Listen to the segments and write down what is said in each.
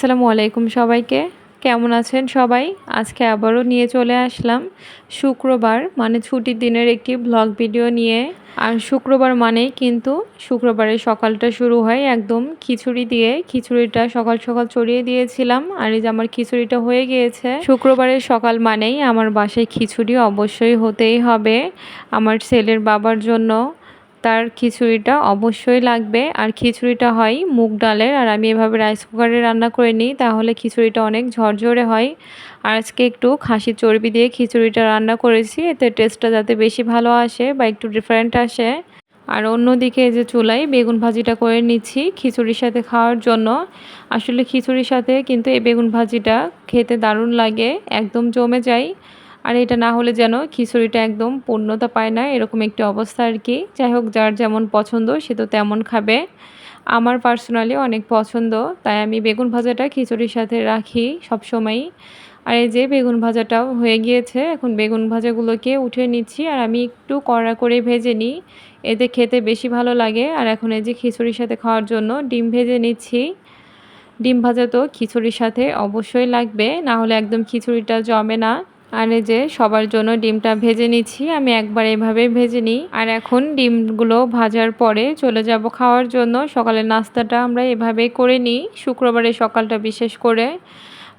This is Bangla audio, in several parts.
আসসালামু আলাইকুম সবাইকে। কেমন আছেন সবাই? আজকে আবারও নিয়ে চলে আসলাম শুক্রবার মানে ছুটির দিনের একটি ব্লগ ভিডিও নিয়ে। আর শুক্রবার মানেই কিন্তু শুক্রবারের সকালটা শুরু হয় একদম খিচুড়ি দিয়ে। খিচুড়িটা সকাল সকাল চড়িয়ে দিয়েছিলাম, আর এই যে আমার খিচুড়িটা হয়ে গিয়েছে। শুক্রবারের সকাল মানেই আমার বাসায় খিচুড়ি অবশ্যই হতেই হবে। আমার ছেলের বাবার জন্য তার খিচুড়িটা অবশ্যই লাগবে। আর খিচুড়িটা হয় মুগ ডালের। আর আমি এভাবে রাইস কুকারে রান্না করে নিই, তাহলে খিচুড়িটা অনেক ঝরঝরে হয়। আর আজকে একটু খাসির চর্বি দিয়ে খিচুড়িটা রান্না করেছি, এতে টেস্টটা যাতে বেশি ভালো আসে বা একটু ডিফারেন্ট আসে। আর অন্যদিকে যে চুলাই বেগুন ভাজিটা করে নিচ্ছি খিচুড়ির সাথে খাওয়ার জন্য। আসলে খিচুড়ির সাথে কিন্তু এই বেগুন ভাজিটা খেতে দারুণ লাগে, একদম জমে যায়। আর এটা না হলে যেন খিচুড়িটা একদম পূর্ণতা পায় না, এরকম একটি অবস্থা আর কি। যাই হোক, যার যেমন পছন্দ, সে তো তেমন খাবে। আমার পার্সোনালি অনেক পছন্দ, তাই আমি বেগুন ভাজাটা খিচুড়ির সাথে রাখি সব সময়ই আর এই যে বেগুন ভাজাটাও হয়ে গিয়েছে, এখন বেগুন ভাজাগুলোকে উঠে নিচ্ছি আর আমি একটু কড়া করে ভেজে নিই। এতে খেতে বেশি ভালো লাগে আর এখন এই যে খিচুড়ির সাথে খাওয়ার জন্য ডিম ভেজে নিচ্ছি। ডিম ভাজা তো খিচুড়ির সাথে অবশ্যই লাগবে, না হলে একদম খিচুড়িটা জমে না। আর এই যে সবার জন্য ডিমটা ভেজে নিচ্ছি, আমি একবার এভাবে ভেজে নিই। আর এখন ডিমগুলো ভাজার পরে চলে যাব খাওয়ার জন্য। সকালের নাস্তাটা আমরা এভাবেই করে নিই শুক্রবারে সকালটা বিশেষ করে।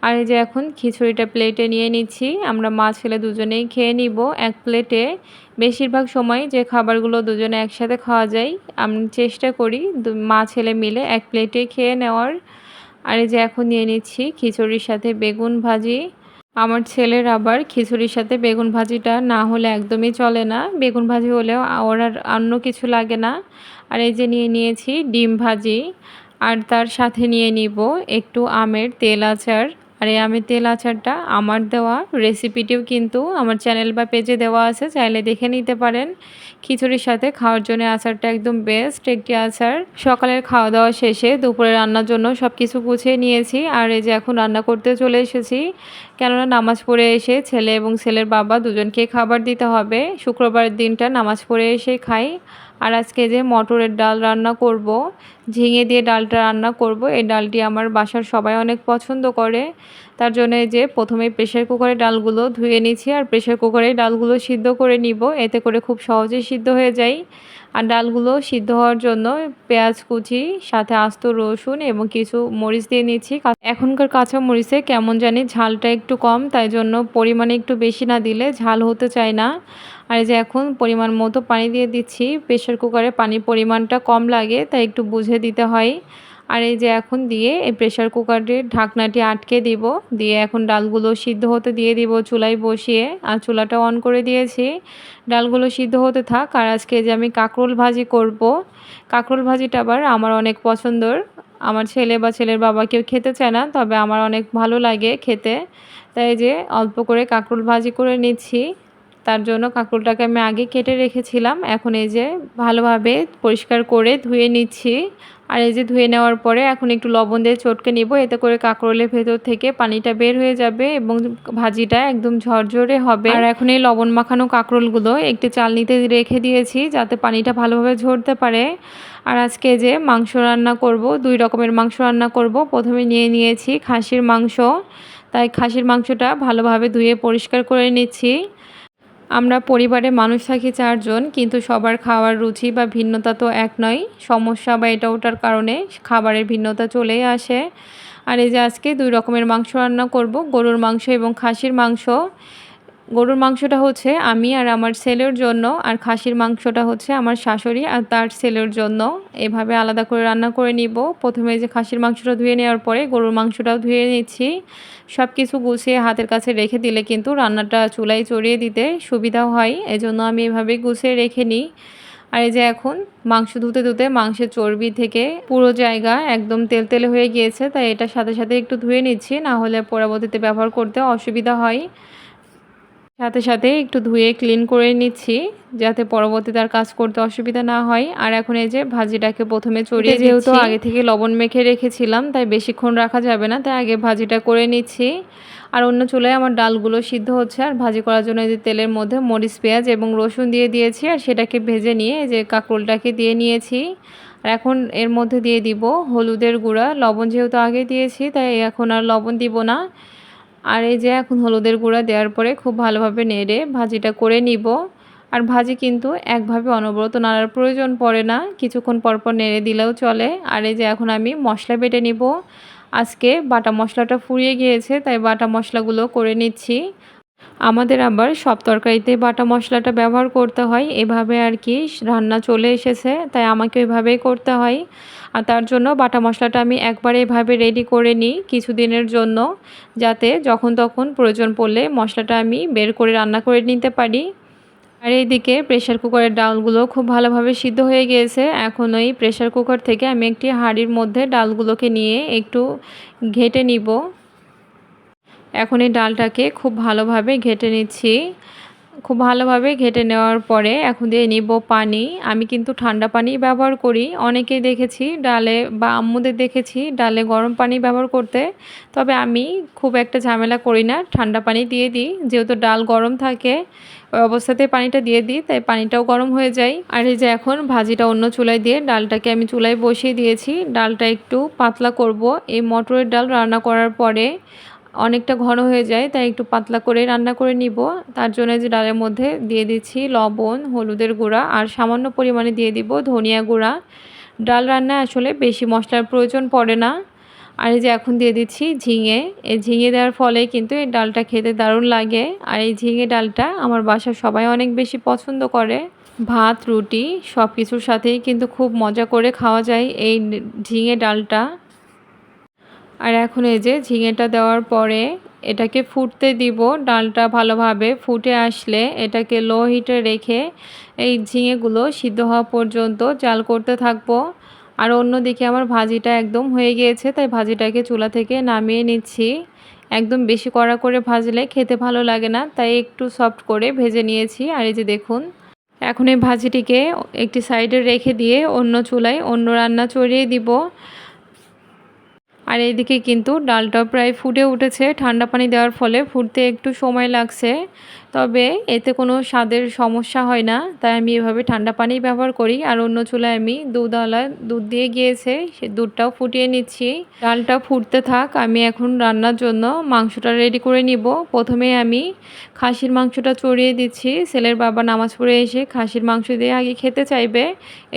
আর এই যে এখন খিচুড়িটা প্লেটে নিয়ে নিচ্ছি, আমরা মা ছেলে দুজনেই খেয়ে নিব এক প্লেটে। বেশিরভাগ সময় যে খাবারগুলো দুজনে একসাথে খাওয়া যায়, আমি চেষ্টা করি মা ছেলে মিলে এক প্লেটে খেয়ে নেওয়ার। আর এই যে এখন নিয়ে নিচ্ছি খিচুড়ির সাথে বেগুন ভাজি। আমার ছেলের আবার খিচুড়ির সাথে বেগুন ভাজিটা না হলে একদমই চলে না। বেগুন ভাজি হলেও ওর আর অন্য কিছু লাগে না। আর এই যে নিয়ে নিয়েছি ডিম ভাজি। আর তার সাথে নিয়ে নিব একটু আমের তেল আচার। আর এই আমের তেল আচারটা আমার দেওয়া রেসিপিটিও কিন্তু আমার চ্যানেল বা পেজে দেওয়া আছে, চাইলে দেখে নিতে পারেন। খিচুড়ির সাথে খাওয়ার জন্য আচারটা একদম বেস্ট একটি আচার। সকালের খাওয়া দাওয়া শেষে দুপুরে রান্নার জন্য সব কিছু গুছিয়ে নিয়েছি। আর এই যে এখন রান্না করতে চলে এসেছি, কেননা নামাজ পড়ে এসে ছেলে এবং ছেলের বাবা দুজনকে খাবার দিতে হবে। শুক্রবারের দিনটা নামাজ পড়ে এসে খাই। আর আজকে যে মটরের ডাল রান্না করব, ঝিঙে দিয়ে ডালটা রান্না করব, এই ডালটি আমার বাসার সবাই অনেক পছন্দ করে। তার জন্য যে প্রথমে প্রেশার কুকারে ডালগুলো ধুয়ে নিচ্ছি আর প্রেশার কুকারে ডালগুলো সিদ্ধ করে নিব। এতে করে খুব সহজেই সিদ্ধ হয়ে যায়। আর ডালগুলো সিদ্ধ হওয়ার জন্য পেঁয়াজ কুচি, সাথে আস্ত রসুন এবং কিছু মরিচ দিয়ে নিচ্ছি এখনকার কাঁচা মরিচে কেমন জানি ঝালটা একটু কম, তাই জন্য পরিমাণে একটু বেশি না দিলে ঝাল হতে চায় না। আর যে এখন পরিমাণ মতো পানি দিয়ে দিচ্ছি। প্রেশার কুকারে পানির পরিমাণটা কম লাগে, তাই একটু বুঝে দিতে হয়। আর এই যে এখন দিয়ে এই প্রেশার কুকারের ঢাকনাটি আটকে দিব, দিয়ে এখন ডালগুলো সিদ্ধ হতে দিয়ে দিব চুলায় বসিয়ে, আর চুলাটা অন করে দিয়েছি। ডালগুলো সিদ্ধ হতে থাক, আর আজকে যে আমি কাঁকরোল ভাজি করব, কাঁকরোল ভাজিটা আবার আমার অনেক পছন্দর। আমার ছেলে বা ছেলের বাবা কেউ খেতে চায় না, তবে আমার অনেক ভালো লাগে খেতে। তাই যে অল্প করে কাঁকরোল ভাজি করে নিচ্ছি। তার জন্য কাঁকরোলটাকে আমি আগে কেটে রেখেছিলাম। এখন এই যে ভালোভাবে পরিষ্কার করে ধুয়ে নিচ্ছি। আর এই যে ধুয়ে নেওয়ার পরে এখন একটু লবণ দিয়ে চটকে নিব। এতে করে কাঁকরোলের ভেতর থেকে পানিটা বের হয়ে যাবে এবং ভাজিটা একদম ঝরঝরে হবে। আর এখন এই লবণ মাখানো কাঁকরোলগুলো একটি চালনিতে রেখে দিয়েছি যাতে পানিটা ভালোভাবে ঝরতে পারে। আর আজকে যে মাংস রান্না করব, দুই রকমের মাংস রান্না করব। প্রথমে নিয়ে নিয়েছি খাসির মাংস। তাই খাসির মাংসটা ভালোভাবে ধুয়ে পরিষ্কার করে নিচ্ছি। আমরা পরিবারে মানুষ থাকি চারজন, কিন্তু সবার খাওয়ার রুচি বা ভিন্নতা তো এক নয়। সমস্যা বা এটা ওটার কারণে খাবারের ভিন্নতা চলেই আসে। আর এই যে আজকে দুই রকমের মাংস রান্না করব, গরুর মাংস এবং খাসির মাংস। গরুর মাংসটা হচ্ছে আমি আর আমার ছেলের জন্য আর খাসির মাংসটা হচ্ছে আমার শাশুড়ি আর তার ছেলের জন্য। এভাবে আলাদা করে রান্না করে নিব। প্রথমে যে খাসির মাংসটা ধুয়ে নেওয়ার পরে গরুর মাংসটাও ধুয়ে নিচ্ছি। সব কিছু গুছিয়ে হাতের কাছে রেখে দিলে কিন্তু রান্নাটা চুলায় চড়িয়ে দিতে সুবিধা হয়। এজন্য আমি এভাবে গুছিয়ে রেখে নিই। আর এই যে এখন মাংস ধুতে ধুতে মাংসের চর্বি থেকে পুরো জায়গা একদম তেল তেলে হয়ে গিয়েছে, তাই এটার সাথে সাথে একটু ধুয়ে নিচ্ছি। না হলে পরবর্তীতে ব্যবহার করতে অসুবিধা হয়। সাথে সাথে একটু ধুয়ে ক্লিন করে নিচ্ছি যাতে পরবর্তীতে আর কাজ করতে অসুবিধা না হয়। আর এখন এই যে ভাজিটাকে প্রথমে চড়িয়ে যেহেতু আগে থেকে লবণ মেখে রেখেছিলাম তাই বেশিক্ষণ রাখা যাবে না তাই আগে ভাজিটা করে নিচ্ছি। আর অন্য চুলায় আমার ডালগুলো সিদ্ধ হচ্ছে আর ভাজি করার জন্য যে তেলের মধ্যে মরিচ পেঁয়াজ এবং রসুন দিয়ে দিয়েছি আর সেটাকে ভেজে নিয়ে যে কাঁকরোলটাকে দিয়ে নিয়েছি। আর এখন এর মধ্যে দিয়ে দিব হলুদের গুঁড়া লবণ যেহেতু আগে দিয়েছি তাই এখন আর লবণ দিব না। আর এই যে এখন হলুদের গুঁড়া দেওয়ার পরে খুব ভালোভাবে নেড়ে ভাজিটা করে নিব। আর ভাজি কিন্তু একভাবে অনবরত নাড়ার প্রয়োজন পড়ে না, কিছুক্ষণ পরপর নেড়ে দিলেও চলে। আর এই যে এখন আমি মশলা বেটে নিব। আজকে বাটা মশলাটা ফুরিয়ে গিয়েছে, তাই বাটা মশলাগুলো করে নিচ্ছি। আমাদের আবার সব তরকারিতে বাটা মশলাটা ব্যবহার করতে হয়। এভাবে আর কি রান্না চলে এসেছে, তাই আমাকে এভাবেই করতে হয়। আর তার জন্য বাটা মশলাটা আমি একবারে এভাবে রেডি করে নিই কিছুদিনের জন্য, যাতে যখন তখন প্রয়োজন পড়লে মশলাটা আমি বের করে রান্না করে নিতে পারি। আর এইদিকে প্রেশার কুকারের ডালগুলো খুব ভালোভাবে সিদ্ধ হয়ে গিয়েছে। এখন ওই প্রেশার কুকার থেকে আমি একটি হাঁড়ির মধ্যে ডালগুলোকে নিয়ে একটু ঘেটে নিব। এখন এই ডালটাকে খুব ভালোভাবে ঘেটে নিচ্ছি। খুব ভালোভাবে ঘেটে নেওয়ার পরে এখন দিয়ে নিব পানি। আমি কিন্তু ঠান্ডা পানি ব্যবহার করি। অনেকেই দেখেছি ডালে বা আম্মুদের দেখেছি ডালে গরম পানি ব্যবহার করতে। তবে আমি খুব একটা ঝামেলা করি না, ঠান্ডা পানি দিয়ে দিই। যেহেতু ডাল গরম থাকে, ওই অবস্থাতে পানিটা দিয়ে দিই, তাই পানিটাও গরম হয়ে যায়। আর এই যে এখন ভাজিটা অন্য চুলায় দিয়ে ডালটাকে আমি চুলায় বসিয়ে দিয়েছি। ডালটা একটু পাতলা করব। এই মটরের ডাল রান্না করার পরে অনেকটা ঘন হয়ে যায়, তাই একটু পাতলা করে রান্না করে নিব। তার জন্য যে ডালের মধ্যে দিয়ে দিচ্ছি লবণ, হলুদের গুঁড়া আর সামান্য পরিমাণে দিয়ে দিব ধনিয়া গুঁড়া। ডাল রান্নায় আসলে বেশি মশলার প্রয়োজন পড়ে না। আর এই যে এখন দিয়ে দিচ্ছি ঝিঙে। এই ঝিঙে দেওয়ার ফলে কিন্তু এই ডালটা খেতে দারুণ লাগে। আর এই ঝিঙে ডালটা আমার বাসার সবাই অনেক বেশি পছন্দ করে। ভাত, রুটি সব কিছুর সাথেই কিন্তু খুব মজা করে খাওয়া যায় এই ঝিঙে ডালটা। আর এখন এই যে ঝিঙেটা দেওয়ার পরে এটাকে ফুটতে দিব, ডালটা ভালোভাবে ফুটে আসলে এটাকে লো হিটে রেখে এই ঝিঙেগুলো সিদ্ধ হওয়া পর্যন্ত জাল করতে থাকব। আর অন্যদিকে আমার ভাজিটা একদম হয়ে গিয়েছে, তাই ভাজিটাকে চুলা থেকে নামিয়ে নিচ্ছি। একদম বেশি কড়া করে ভাজলে খেতে ভালো লাগে না, তাই একটু সফট করে ভেজে নিয়েছি। আর এই যে দেখুন, এখন এই ভাজিটিকে একটি সাইডে রেখে দিয়ে অন্য চুলায় অন্য রান্না চড়িয়ে দিব। আর এইদিকে কিন্তু ডালটা প্রায় ফুটে উঠেছে। ঠান্ডা পানি দেওয়ার ফলে ফুটতে একটু সময় লাগছে। তবে এতে কোনো স্বাদের সমস্যা হয় না। তাই আমি এভাবে ঠান্ডা পানি ব্যবহার করি। আর অন্য চুলায় আমি দুধওয়ালা দুধ দিয়ে গিয়েছে, সে দুধটাও ফুটিয়ে নিচ্ছি। ডালটা ফুটতে থাক, আমি এখন রান্নার জন্য মাংসটা রেডি করে নিব। প্রথমে আমি খাসির মাংসটা চড়িয়ে দিচ্ছি। ছেলের বাবা নামাজ পড়ে এসে খাসির মাংস দিয়ে আগে খেতে চাইবে।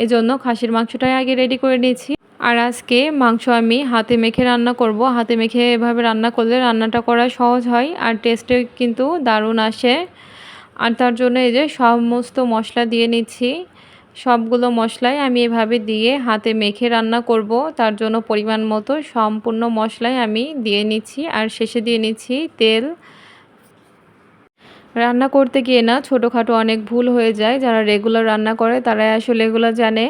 এজন্য খাসির মাংসটাই আগে রেডি করে নিচ্ছি। আর আজকে মাংস আমি হাতে মেখে রান্না করব। হাতে মেখে এভাবে রান্না করলে রান্নাটা করা সহজ হয় আর টেস্টে কিন্তু দারুণ আসে। আর তার জন্য এই যে সমস্ত মশলা দিয়ে নিচ্ছি। সবগুলো মশলাই আমি এভাবে দিয়ে হাতে মেখে রান্না করব। তার জন্য পরিমাণ মতো সম্পূর্ণ মশলাই আমি দিয়ে নিচ্ছি। আর শেষে দিয়ে নিচ্ছি তেল। রান্না করতে গিয়ে না ছোটোখাটো অনেক ভুল হয়ে যায়। যারা রেগুলার রান্না করে তারাই আসলে এগুলো জানে।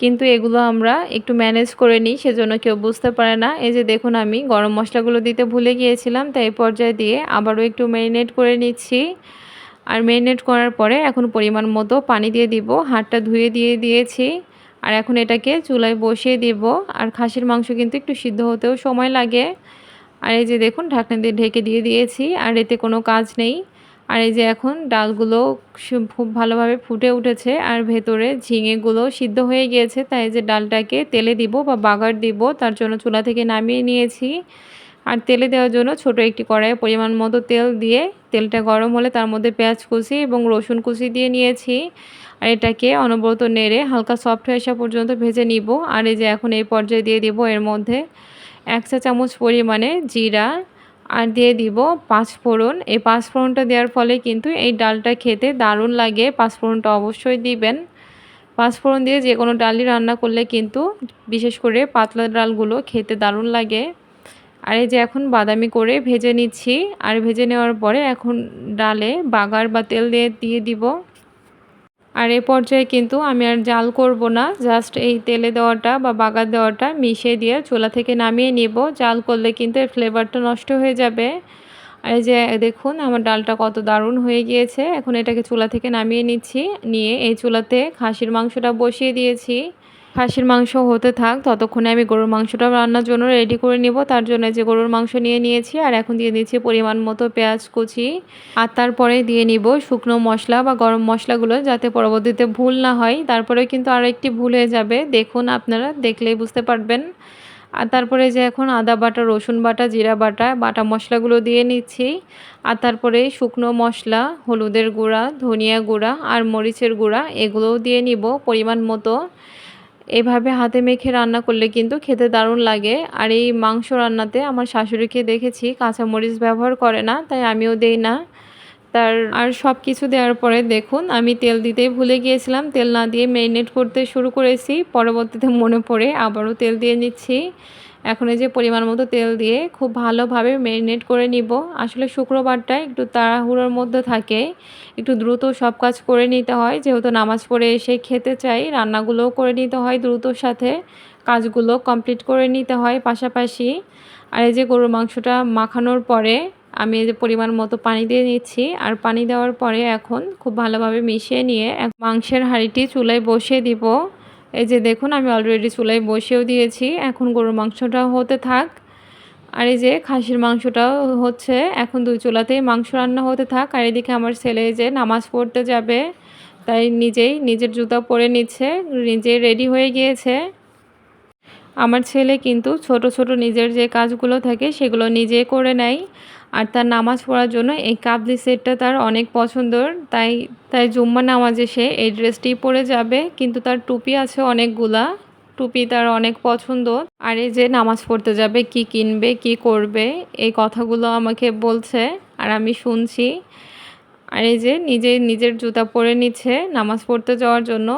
কিন্তু এগুলো আমরা একটু ম্যানেজ করে নিই, সেজন্য কেউ বুঝতে পারে না। এই যে দেখুন আমি গরম মশলাগুলো দিতে ভুলে গিয়েছিলাম, তাই পর্যায়ে দিয়ে আবারও একটু ম্যারিনেট করে নিচ্ছি। আর ম্যারিনেট করার পরে এখন পরিমাণ মতো পানি দিয়ে দিব হাতটা ধুয়ে দিয়ে দিয়েছি। আর এখন এটাকে চুলায় বসিয়ে দিব। আর খাসির মাংস কিন্তু একটু সিদ্ধ হতেও সময় লাগে। আর এই যে দেখুন ঢাকনা দিয়ে ঢেকে দিয়ে দিয়েছি, আর এতে কোনো কাজ নেই। আর এই যে এখন ডালগুলো খুব ভালোভাবে ফুটে উঠেছে আর ভেতরে ঝিঙেগুলো সিদ্ধ হয়ে গিয়েছে, তাই যে ডালটাকে তেলে দিব বা বাগার দিব, তার জন্য চুলা থেকে নামিয়ে নিয়েছি। আর তেলে দেওয়ার জন্য ছোট একটি কড়াইয়ে পরিমাণ মতো তেল দিয়ে তেলটা গরম হলে তার মধ্যে পেঁয়াজ কুচি এবং রসুন কুচি দিয়ে নিয়েছি। আর এটাকে অনবরত নেড়ে হালকা সফট হয়ে আসা পর্যন্ত ভেজে নিব। আর এই যে এখন এই পর্যায়ে দিয়ে দিব এর মধ্যে এক চা চামচ পরিমাণে জিরা আর দিয়ে দিব পাঁচফোড়ন এই পাঁচফোড়নটা দেওয়ার ফলে কিন্তু এই ডালটা খেতে দারুণ লাগে। পাঁচফোড়নটা অবশ্যই দিবেন। পাঁচফোড়ন দিয়ে যে কোনো ডালই রান্না করলে কিন্তু বিশেষ করে পাতলা ডালগুলো খেতে দারুণ লাগে। আর এই যে এখন বাদামি করে ভেজে নিচ্ছি। আর ভেজে নেওয়ার পরে এখন ডালে বাগার বা তেল দিয়ে দিয়ে দিব। আর এ পর্যায়ে কিন্তু আমি আর জাল করব না জাস্ট এই তেলে দেওয়াটা বা বাগার দেওয়াটা মিশিয়ে দিয়ে চুলা থেকে নামিয়ে নিব। জাল করলে কিন্তু এর ফ্লেভারটা নষ্ট হয়ে যাবে। আর যে দেখুন, আমার ডালটা কত দারুণ হয়ে গিয়েছে। এখন এটাকে চুলা থেকে নামিয়ে নিচ্ছি। নিয়ে এই চুলাতে খাসির মাংসটা বসিয়ে দিয়েছি। খাসির মাংস হতে থাক, ততক্ষণে আমি গরুর মাংসটা রান্নার জন্য রেডি করে নিব। তার জন্য যে গরুর মাংস নিয়ে নিয়েছি, আর এখন দিয়ে দিচ্ছি পরিমাণ মতো পেঁয়াজ কুচি। আর তারপরে দিয়ে নিব শুকনো মশলা বা গরম মশলাগুলো যাতে পরবর্তীতে ভুল না হয়। তারপরে কিন্তু আর একটি ভুল হয়ে যাবে। দেখুন আপনারা, দেখলেই বুঝতে পারবেন। আর তারপরে যে এখন আদা বাটা, রসুন বাটা, জিরা বাটা বাটা মশলাগুলো দিয়ে নিচ্ছি। আর তারপরে শুকনো মশলা, হলুদের গুঁড়া, ধনিয়া গুঁড়া আর মরিচের গুঁড়া, এগুলোও দিয়ে নিব পরিমাণ মতো। এভাবে হাতে মেখে রান্না করলে কিন্তু খেতে দারুণ লাগে। আর এই মাংস রান্নাতে আমার শাশুড়িকে দেখেছি, কাঁচামরিচ ব্যবহার করে না, তাই আমিও দেই না। তার আর সব কিছু দেওয়ার পরে দেখুন, আমি তেল দিতেই ভুলে গিয়েছিলাম। তেল না দিয়ে ম্যারিনেট করতে শুরু করেছি, পরবর্তীতে মনে পড়ে আবারও তেল দিয়ে নিচ্ছি। এখন এই যে পরিমাণ মতো তেল দিয়ে খুব ভালোভাবে ম্যারিনেট করে নিব। আসলে শুক্রবারটা একটু তাড়াহুড়োর মধ্যে থাকে, একটু দ্রুত সব কাজ করে নিতে হয়। যেহেতু নামাজ পড়ে এসে খেতে চাই, রান্নাগুলোও করে নিতে হয় দ্রুতর সাথে, কাজগুলো কমপ্লিট করে নিতে হয় পাশাপাশি। আর এই যে গরুর মাংসটা মাখানোর পরে আমি এই যে পরিমাণ মতো পানি দিয়ে নিচ্ছি। আর পানি দেওয়ার পরে এখন খুব ভালোভাবে মিশিয়ে নিয়ে মাংসের হাঁড়িটি চুলায় বসিয়ে দিব। এই যে দেখুন, আমি অলরেডি চুলায় বসেও দিয়েছি। এখন গরুর মাংসটা হতে থাক। আর এই যে খাসির মাংসটাও হচ্ছে, এখন দুই চুলাতেই মাংস রান্না হতে থাক। আর এদিকে আমার ছেলে যে নামাজ পড়তে যাবে, তাই নিজেই নিজের জুতা পরে নিচ্ছে, নিজে রেডি হয়ে গিয়েছে। আমার ছেলে কিন্তু ছোট ছোট নিজের যে কাজগুলো থাকে, সেগুলো নিজে করে নেয়। আর তার নামাজ পড়ার জন্য এই কাবলি সেটটা তার অনেক পছন্দর। তাই তাই জুম্মা নামাজে সে এই ড্রেসটি পরে যাবে। কিন্তু তার টুপি আছে অনেকগুলা। টুপি তার অনেক পছন্দ। আর এই যে নামাজ পড়তে যাবে কি কিনবে কি করবে এই কথাগুলো আমাকে বলছে। আর আমি শুনছি। আর এই যে নিজে নিজের জুতা পরে নিচ্ছে নামাজ পড়তে যাওয়ার জন্য।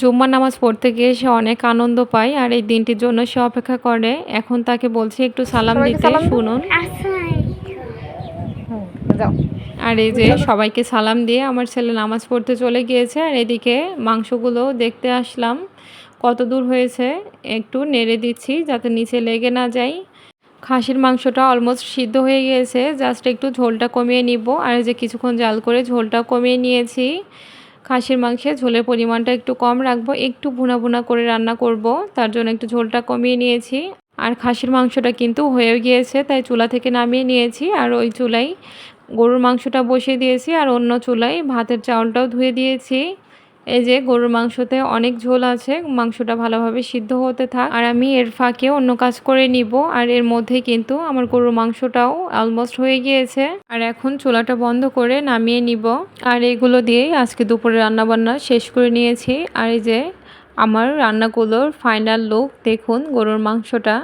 জুম্মা নামাজ পড়তে গিয়ে সে অনেক আনন্দ পায়। আর এই দিনটির জন্য সে অপেক্ষা করে। এখন তাকে বলছে একটু সালাম দিতে। শুনুন। যাও। আর এই যে সবাইকে সালাম দিয়ে আমার ছেলে নামাজ পড়তে চলে গিয়েছে আর এদিকে মাংসগুলো দেখতে আসলাম কত দূর হয়েছে একটু নেড়ে দিচ্ছি যাতে নিচে লেগে না যায় খাসির মাংসটা অলমোস্ট সিদ্ধ হয়ে গিয়েছে জাস্ট একটু ঝোলটা কমিয়ে নিব আর এই যে কিছুক্ষণ জাল করে ঝোলটা কমিয়ে নিয়েছি। খাসির মাংসে ঝোলের পরিমাণটা একটু কম রাখব একটু ভুনা ভুনা করে রান্না করব তার জন্য একটু ঝোলটা কমিয়ে নিয়েছি। আর খাসির মাংসটা কিন্তু হয়ে গিয়েছে তাই চুলা থেকে নামিয়ে নিয়েছি আর ওই চুলাই গরুর মাংসটা বসিয়ে দিয়েছি আর অন্য চুলায় ভাতের চাউলটাও ধুয়ে দিয়েছি। এই যে গরুর মাংসতে অনেক ঝোল আছে, মাংসটা ভালোভাবে সিদ্ধ হতে থাক। আর আমি এর ফাঁকে অন্য কাজ করে নিব আর এর মধ্যে কিন্তু আমার গরুর মাংসটাও অলমোস্ট হয়ে গিয়েছে। আর এখন চুলাটা বন্ধ করে নামিয়ে নিব। আর এগুলো দিয়েই আজকে দুপুরে রান্নাবান্না শেষ করে নিয়েছি। আর এই যে আমার রান্নাগুলোর ফাইনাল লুক দেখুন গরুর মাংসটা।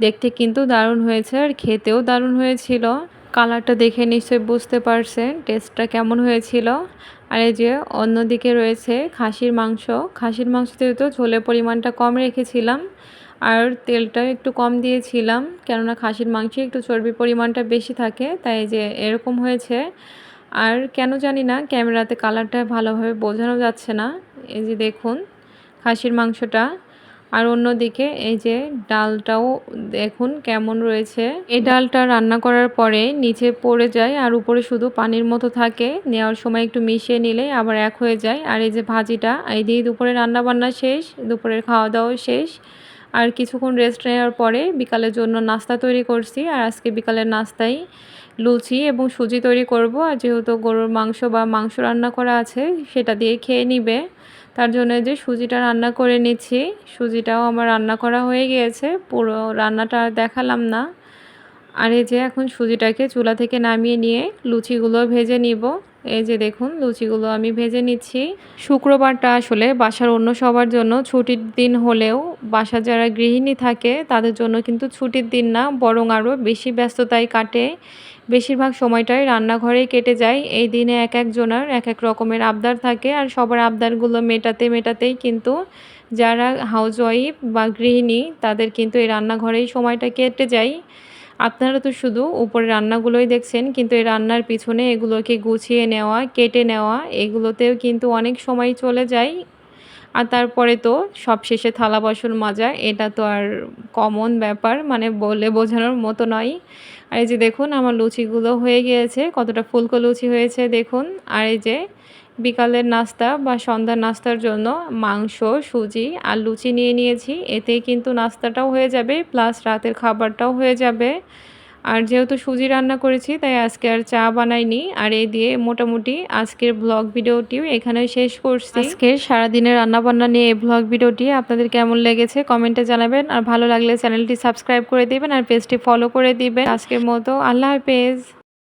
দেখতে কিন্তু দারুণ হয়েছে আর খেতেও দারুণ হয়েছিল। কালারটা দেখে নিশ্চয়ই বুঝতে পারছেন টেস্টটা কেমন হয়েছিল। আর এই যে অন্যদিকে রয়েছে খাসির মাংস। খাসির মাংসতে তো ঝোলের পরিমাণটা কম রেখেছিলাম, আর তেলটাও একটু কম দিয়েছিলাম, কেননা খাসির মাংসে একটু চর্বির পরিমাণটা বেশি থাকে, তাই যে এরকম হয়েছে। আর কেন জানি না, ক্যামেরাতে কালারটা ভালোভাবে বোঝানো যাচ্ছে না। এই যে দেখুন, খাসির মাংসটা। আর অন্যদিকে এই যে ডালটাও দেখুন কেমন রয়েছে। এই ডালটা রান্না করার পরে নিচে পড়ে যায় আর উপরে শুধু পানির মতো থাকে। নেওয়ার সময় একটু মিশিয়ে নিলে আবার এক হয়ে যায়। আর এই যে ভাজিটা, এই দিয়ে দুপুরে রান্না বান্না শেষ, দুপুরের খাওয়া দাওয়া শেষ। আর কিছুক্ষণ রেস্ট নেওয়ার পরে বিকালের জন্য নাস্তা তৈরি করছি। আর আজকে বিকালের নাস্তায় লুচি এবং সুজি তৈরি করব। আর যেহেতু গরুর মাংস বা মাংস রান্না করা আছে, সেটা দিয়ে খেয়ে নিবে। তার জন্য যে সুজিটা রান্না করে নিচ্ছি, সুজিটাও আমার রান্না করা হয়ে গিয়েছে, পুরো রান্নাটা দেখালাম না। আর এই যে এখন সুজিটাকে চুলা থেকে নামিয়ে নিয়ে লুচিগুলো ভেজে নিব। এই যে দেখুন, লুচিগুলো আমি ভেজে নিচ্ছি। শুক্রবারটা আসলে বাসার অন্য সবার জন্য ছুটির দিন হলেও বাসার যারা গৃহিণী থাকে, তাদের জন্য কিন্তু ছুটির দিন না, বরং আরও বেশি ব্যস্ততায় কাটে। বেশিরভাগ সময়টাই রান্নাঘরেই কেটে যায়। এই দিনে এক একজনের এক এক রকমের আবদার থাকে আর সবার আবদারগুলো মেটাতে মেটাতেই কিন্তু যারা হাউসওয়াইফ বা গৃহিণী, তাদের কিন্তু এই রান্নাঘরেই সময়টা কেটে যায়। আপনারা তো শুধু উপরে রান্নাগুলোই দেখছেন, কিন্তু এই রান্নার পিছনে এগুলোকে গুছিয়ে নেওয়া, কেটে নেওয়া, এগুলোতেও কিন্তু অনেক সময় চলে যায়। আর তারপরে তো সবশেষে থালা বাসন মাজা, এটা তো আর কমন ব্যাপার মানে বলে বোঝানোর মতো নয়। আর এই যে দেখুন, আমার লুচিগুলো হয়ে গিয়েছে, কতটা ফুলকো লুচি হয়েছে, দেখুন। আর এই যে বিকালের নাস্তা বা সন্ধ্যার নাস্তার জন্য মাংস, সুজি আর লুচি নিয়ে নিয়েছি। এতেই কিন্তু নাস্তাটাও হয়ে যাবে, প্লাস রাতের খাবারটাও হয়ে যাবে। আর যেহেতু সুজি রান্না করেছি, তাই আজকে আর চা বানাইনি। আর এই দিয়ে মোটামুটি আজকের ব্লগ ভিডিওটিও এখানে শেষ করছি। আজকে সারাদিনের রান্নাবান্না নিয়ে এই ব্লগ ভিডিওটি আপনাদের কেমন লেগেছে কমেন্টে জানাবেন। আর ভালো লাগলে চ্যানেলটি সাবস্ক্রাইব করে দিবেন আর পেজটি ফলো করে দিবেন। আজকের মতো আল্লাহ হাফেজ।